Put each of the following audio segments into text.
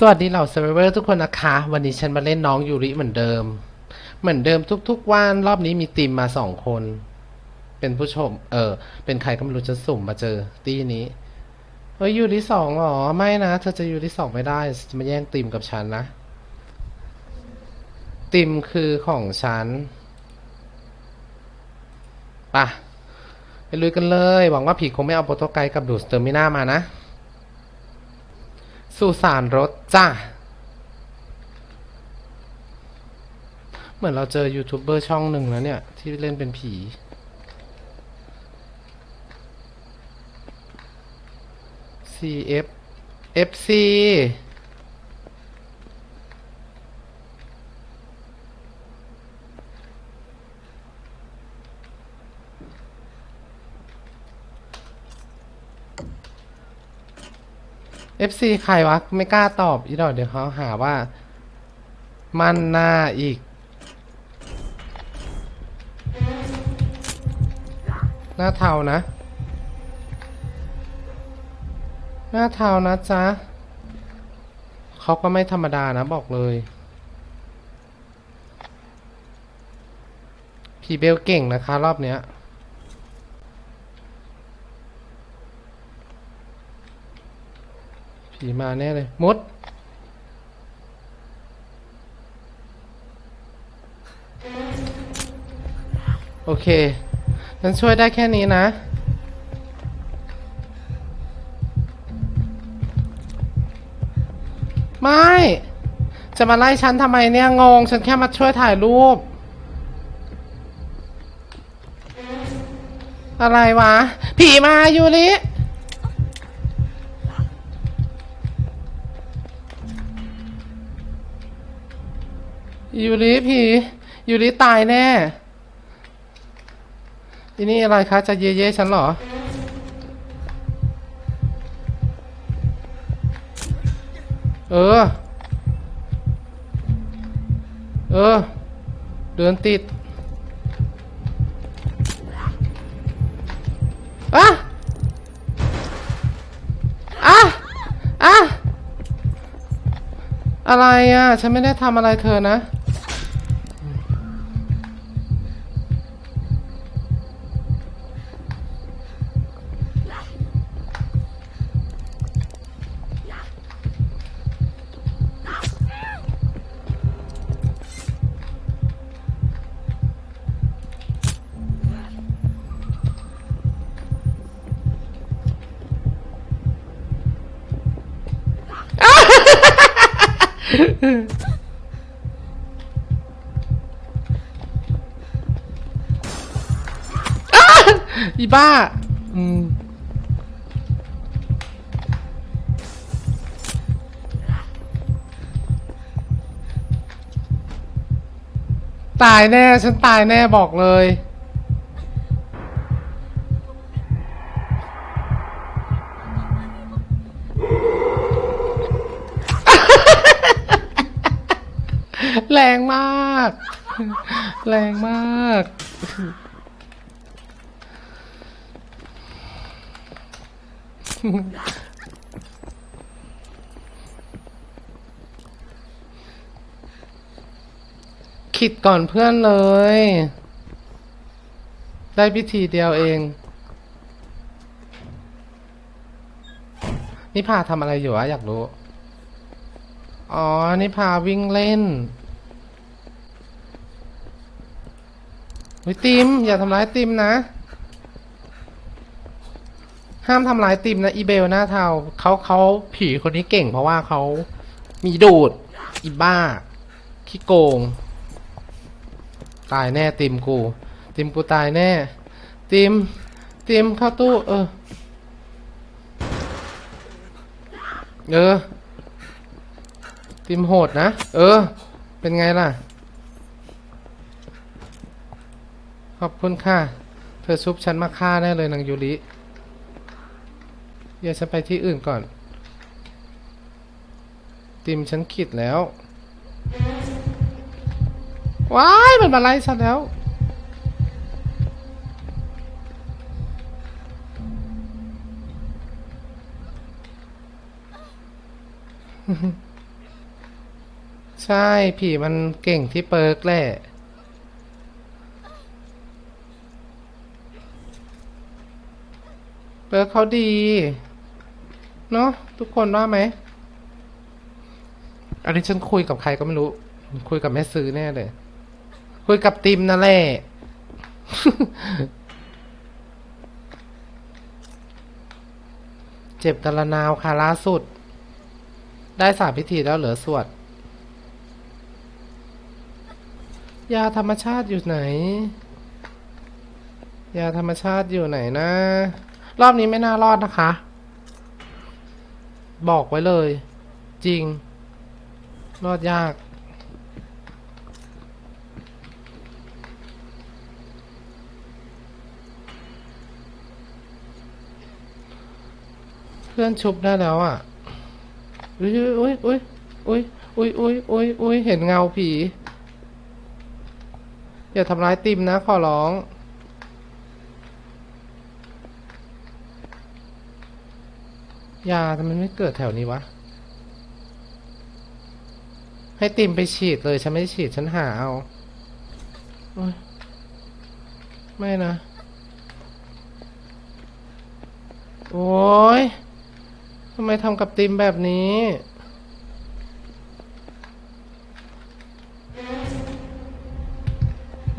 สวัสดีเหล่า s u r v i v o r ทุกคนนะคะ วันนี้ฉันมาเล่นน้องยูริเหมือนเดิม เหมือนเดิมทุกๆวันรอบนี้มีทีมมาสองคน เป็นผู้ชม เออ เป็นใครก็ไม่รู้จะสุ่มมาเจอตีนี้เฮ้ยยูริสองเหรอ ไม่นะ เธอจะยูริสองไม่ได้จะมาแย่งทีมกับฉันนะทีมคือของฉันป่ะไปลุยกันเลย หวังว่าผีคงไม่เอาโปรโตไกกับดูสเตอร์มิน่ามานะ สุสานรถจ้าเหมือนเราเจอยูทูบเบอร์ช่องหนึ่งแล้วเนี่ย ที่เล่นเป็นผี CF FC FC ใครวะ ไม่กล้าตอบอีดอกเดี๋ยวเขาหาว่า มันหน้าอีก หน้าเทานะ หน้าเทานะจ๊ะเขาก็ไม่ธรรมดานะบอกเลยผีเบลเก่งนะคะ รอบเนี้ย ผีมาแน่เลย มด โอเคฉันช่วยได้แค่นี้นะ ไม่ จะมาไล่ฉันทำไมเนี่ยงง ฉันแค่มาช่วยถ่ายรูป อะไรวะ ผีมายูริ ยูริผียูริตายแน่ทีนี่อะไรคะ จะเย่เย่ฉันเหรอ เออ เออ เดินติดอะอะอะอะไรอะ ฉันไม่ได้ทำอะไรเธอนะ อีบ้า อืมตายแน่ ฉันตายแน่บอกเลย แรงมาก แรงมาก คิดก่อนเพื่อนเลย ได้พิธีเดียวเอง นี่พาทำอะไรอยู่วะอยากรู้ อ๋อ นี่พาวิ่งเล่นวิติม อย่าทำร้ายติมนะ ห้ามทำร้ายติมนะ อีเบลหน้าเทาเขาเขาผีคนนี้เก่งเพราะว่าเขามีดูด อีบ้า ขี้โกง ตายแน่ติมกู ติมกูตายแน่ ติม ติมเข้าตู้ เออ เออ ติมโหดนะ เออ เป็นไงล่ะ ขอบคุณค่ะ เธอชุบฉันมาฆ่าแน่เลยนางยูริเดี๋ยวฉันไปที่อื่นก่อน ติมฉันขิดแล้ว ว้าย มันมาไล่ฉันแล้ว ใช่ผีมันเก่งที่เปิร์กแหละเปิร์กเขาดี เนาะทุกคนว่าไหม อันนี้ฉันคุยกับใครก็ไม่รู้ คุยกับแม่ซื้อแน่เลย คุยกับติมนั่นแหละเจ็บกระนาวค่ะล่าสุด ได้สามพิธีแล้วเหลือสวด ยาธรรมชาติอยู่ไหน ยาธรรมชาติอยู่ไหนนะ รอบนี้ไม่น่ารอดนะคะ บอกไว้เลย จริง รอดยาก เพื่อนชุบได้แล้วอะ อุ้ยอุ้ยอุ้ยอุ้ยอุ้ยอุ้ยอุ้ยอุ้ยเห็นเงาผี อย่าทำร้ายติมนะขอร้องยาทำไมไม่เกิดแถวนี้วะ ให้ติมไปฉีดเลยฉันไม่ฉีดฉันหาเอาไม่นะ โอ้ยทำไมทำกับติมแบบนี้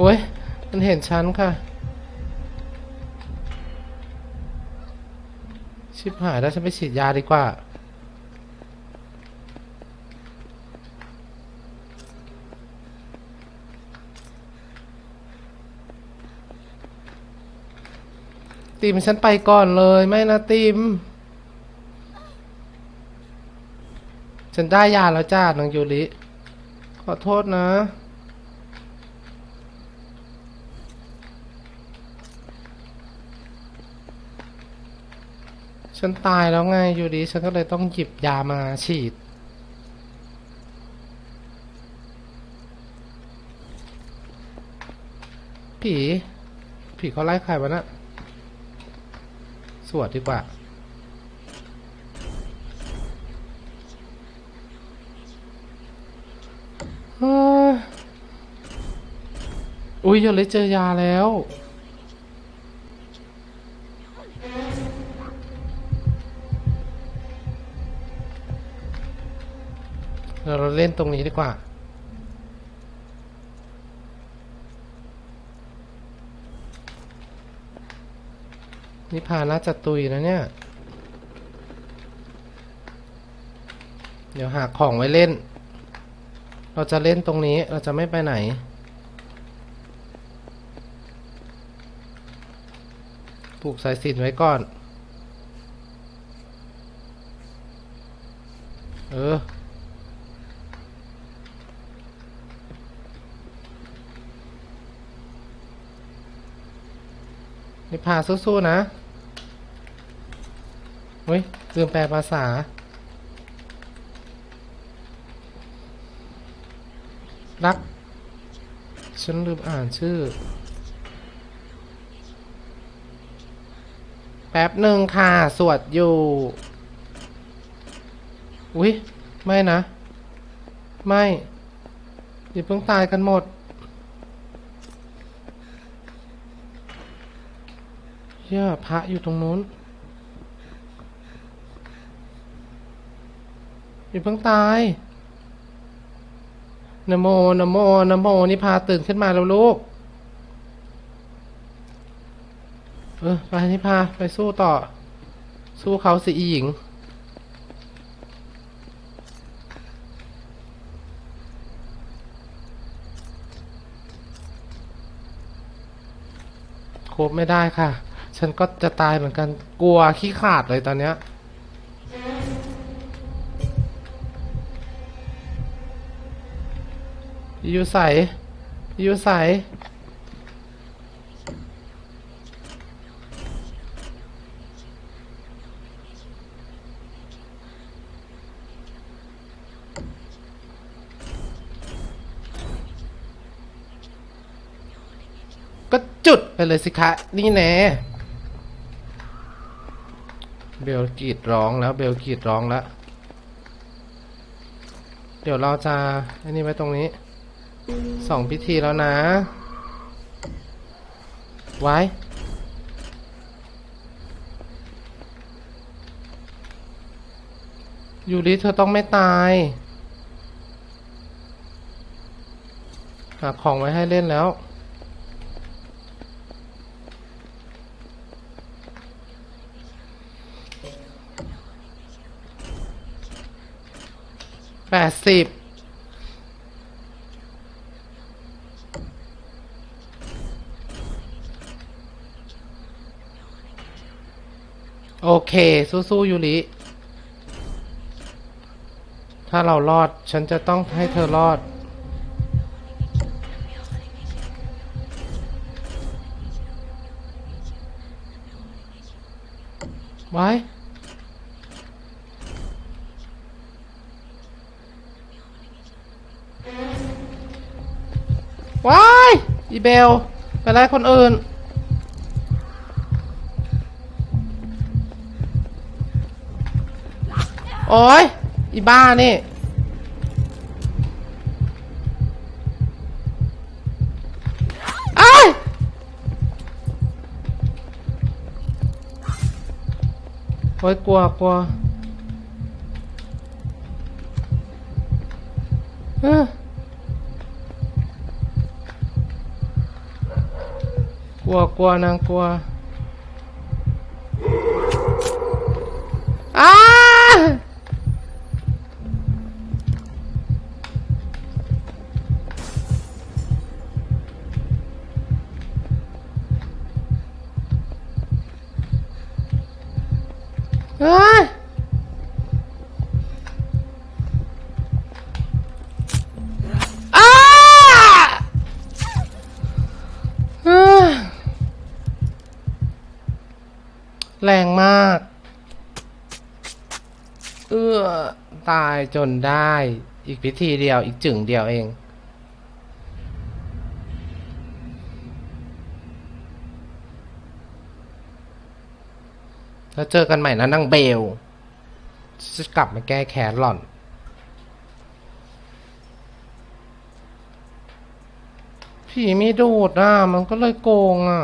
้ย มันเห็นฉันค่ะ ชิบหายแล้วฉันไปฉีดยาดีกว่า ติมฉันไปก่อนเลย ไม่นะติม ฉันได้ยาแล้วจ้านางยูริ ขอโทษนะ ฉันตายแล้วไงอยูริฉันก็เลยต้องหยิบยามาฉีด ผี ผีเขาไล่ใครวะนะสวดดีกว่าเฮ้ยอุ้ยโยเลยเจอยาแล้ว เล่นตรงนี้ดีกว่า นิพาน่าจะตุยนะเนี่ย เดี๋ยวหาของไว้เล่น เราจะเล่นตรงนี้เราจะไม่ไปไหนปลูกสายสินไว้ก่อน เออ นิพาสู้ๆนะเฮ้ยลืมแปลภาษา รัก ฉันลืมอ่านชื่อ แป๊บหนึ่งค่ะ สวดอยู่ อุ๊ยไม่นะ ไม่อย่าเพิ่งตายกันหมด เหี้ยพระอยู่ตรงนู้นอยู่เพิ่งตายนโมนโมนโมนี่พาตื่นขึ้นมาแล้วลูก เออไปนี่พาไปสู้ต่อ สู้เขาสิอีหญิง ครบไม่ได้ค่ะ ฉันก็จะตายเหมือนกันกลัวขี้ขาดเลยตอนเนี้ยอยู่ใสอยู่ใสก็จุดไปเลยสิคะ นี่แน่ เบลกีดร้องแล้วเบลกีดร้องแล้ว เดี๋ยวเราจะอันนี้ไว้ตรงนี้สองพิธีแล้วนะ ไว้ ยูริเธอต้องไม่ตายหาของไว้ให้เล่นแล้ว แปดสิบโอเค สู้ๆยูริ ถ้าเรารอด ฉันจะต้องให้เธอรอด ไว้ ว้ายอีเบล ไปไล่คนอื่น โอ้ยอีบ้านี่ ไอ้โอ้ยกลัวกลัวเอ้อ กลัวกลัว นางกลัวอ้าเอ้ย แรงมาก เอื้อ ตายจนได้ อีกพิธีเดียวอีกจึงเดียวเองแล้วเจอกันใหม่นะนางเบล จะกลับมาแก้แค้นหล่อน ผีไม่ดูดอะ มันก็เลยโกงอะ